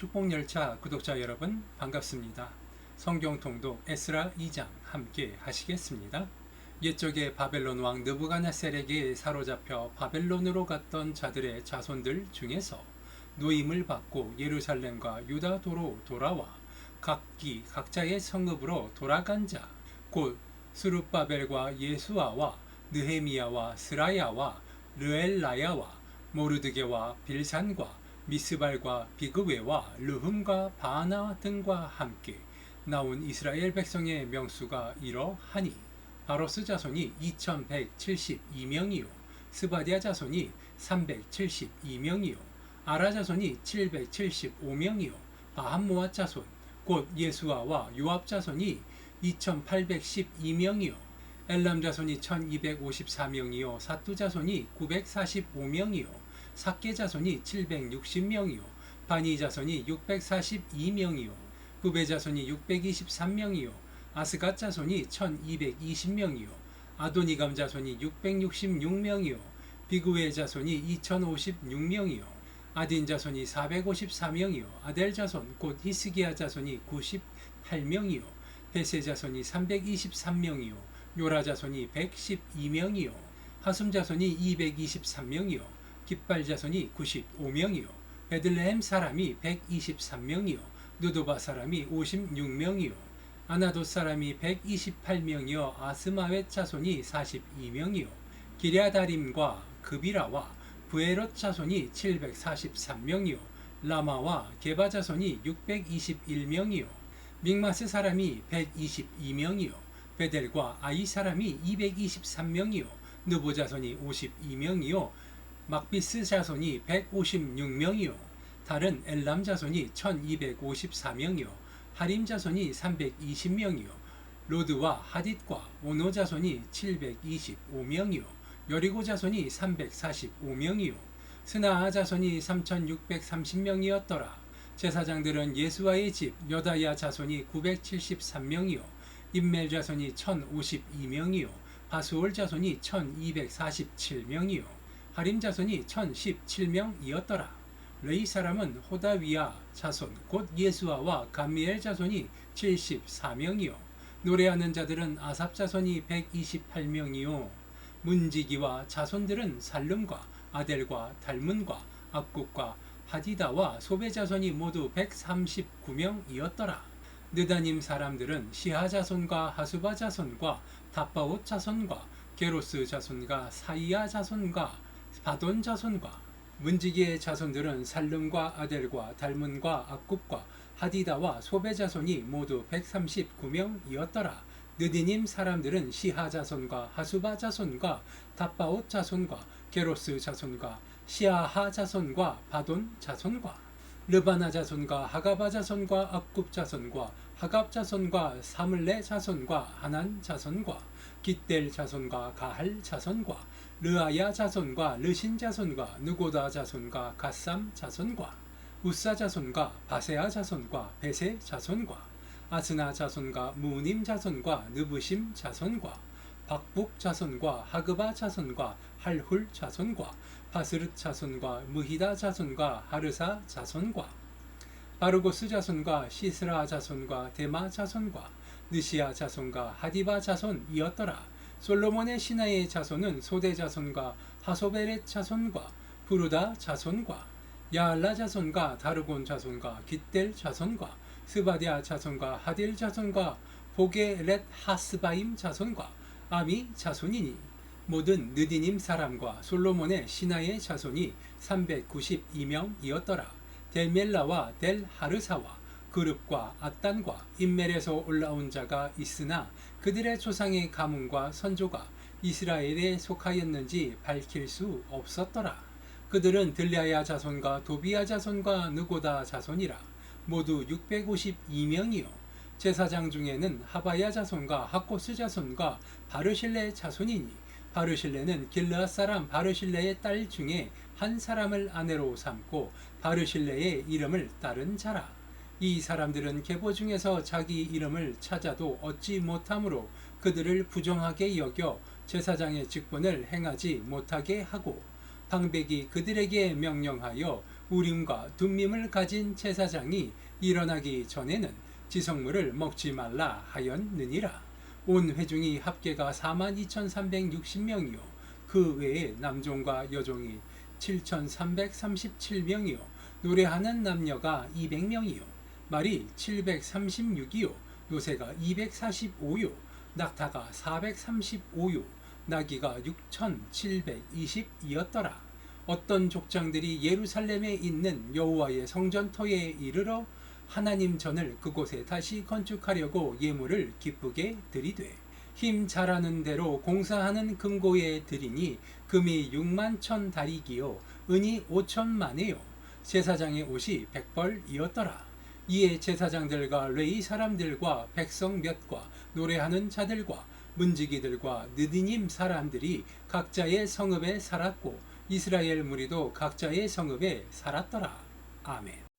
축복열차 구독자 여러분 반갑습니다. 성경통독 에스라 2장 함께 하시겠습니다. 옛적에 바벨론 왕 느부갓네살에게 사로잡혀 바벨론으로 갔던 자들의 자손들 중에서 노임을 받고 예루살렘과 유다도로 돌아와 각기 각자의 성읍으로 돌아간 자, 곧 스룹바벨과 예수아와 느헤미야와 스라야와 르엘라야와 모르드게와 빌산과 미스발과 비그웨와 르흠과 바나 등과 함께 나온 이스라엘 백성의 명수가 이러하니 바로스 자손이 2172명이요 스바디아 자손이 372명이요 아라 자손이 775명이요 바함모아 자손 곧 예수아와 요압 자손이 2812명이요 엘람 자손이 1254명이요 사투 자손이 945명이요 사케 자손이 760명이요. 바니 자손이 642명이요. 부베 자손이 623명이요. 아스갓 자손이 1220명이요. 아도니감 자손이 666명이요. 비그웨 자손이 2056명이요. 아딘 자손이 454명이요. 아델 자손 곧 히스기야 자손이 98명이요. 베세 자손이 323명이요. 요라 자손이 112명이요. 하숨 자손이 223명이요 깃발 자손이 95명이요. 베들레헴 사람이 123명이요. 누도바 사람이 56명이요. 아나도 사람이 128명이요. 아스마웻 자손이 42명이요. 기랴다림과 그비라와 부에롯 자손이 743명이요. 라마와 게바 자손이 621명이요. 믹마스 사람이 122명이요. 베델과 아이 사람이 223명이요. 느보 자손이 52명이요 막비스 자손이 156명이요. 다른 엘람 자손이 1254명이요. 하림 자손이 320명이요. 로드와 하딧과 오노 자손이 725명이요. 여리고 자손이 345명이요. 스나아 자손이 3630명이었더라. 제사장들은 예수와의 집 여다야 자손이 973명이요. 임멜 자손이 1052명이요. 바수올 자손이 1247명이요 하림 자손이 1017명이었더라. 레이 사람은 호다위야 자손 곧 예수아와 감미엘 자손이 74명이요. 노래하는 자들은 아삽 자손이 128명이요. 문지기와 자손들은 살름과 아델과 달문과 악국과 하디다와 소베 자손이 모두 139명이었더라. 느다님 사람들은 시하 자손과 하수바 자손과 다바옷 자손과 게로스 자손과 사이야 자손과 바돈 자손과 문지기의 자손들은 살름과 아델과 달문과 악굽과 하디다와 소베 자손이 모두 139명이었더라. 느디님 사람들은 시하 자손과 하수바 자손과 다바옷 자손과 게로스 자손과 시아하 자손과 바돈 자손과 르바나 자손과 하가바 자손과 악굽 자손과 하갑 자손과 사물레 자손과 하난 자손과 깃델 자손과 가할 자손과 르아야 자손과 르신 자손과 누고다 자손과 가삼 자손과 우사 자손과 바세아 자손과 베세 자손과 아스나 자손과 무님 자손과 느부심 자손과 박북 자손과 하그바 자손과 할훌 자손과 바스르 자손과 무히다 자손과 하르사 자손과 바르고스 자손과 시스라 자손과 데마 자손과 느시아 자손과 하디바 자손이었더라. 솔로몬의 신하의 자손은 소대 자손과 하소베렛 자손과 부르다 자손과 야알라 자손과 다르곤 자손과 깃델 자손과 스바디아 자손과 하딜 자손과 보게렛 하스바임 자손과 아미 자손이니 모든 느디님 사람과 솔로몬의 신하의 자손이 392명이었더라. 델멜라와 델 하르사와 그룹과 아단과 인멜에서 올라온 자가 있으나 그들의 조상의 가문과 선조가 이스라엘에 속하였는지 밝힐 수 없었더라. 그들은 들랴야 자손과 도비야 자손과 느고다 자손이라 모두 652명이요. 제사장 중에는 하바야 자손과 하코스 자손과 바르실레 자손이니 바르실레는 길르앗 사람 바르실레의 딸 중에 한 사람을 아내로 삼고 바르실레의 이름을 따른 자라. 이 사람들은 계보 중에서 자기 이름을 찾아도 얻지 못하므로 그들을 부정하게 여겨 제사장의 직분을 행하지 못하게 하고 방백이 그들에게 명령하여 우림과 둠밈을 가진 제사장이 일어나기 전에는 지성물을 먹지 말라 하였느니라. 온 회중이 합계가 42,360명이요. 그 외에 남종과 여종이 7,337명이요. 노래하는 남녀가 200명이요 말이 736이요. 노새가 245요. 낙타가 435요. 나귀가 6,720이었더라. 어떤 족장들이 예루살렘에 있는 여호와의 성전터에 이르러 하나님 전을 그곳에 다시 건축하려고 예물을 기쁘게 드리되 힘 잘하는 대로 공사하는 금고에 드리니 금이 6만 천 다리기요. 은이 5천만에요. 제사장의 옷이 백벌이었더라 이에 제사장들과 레이 사람들과 백성 몇과 노래하는 자들과 문지기들과 느디님 사람들이 각자의 성읍에 살았고 이스라엘 무리도 각자의 성읍에 살았더라. 아멘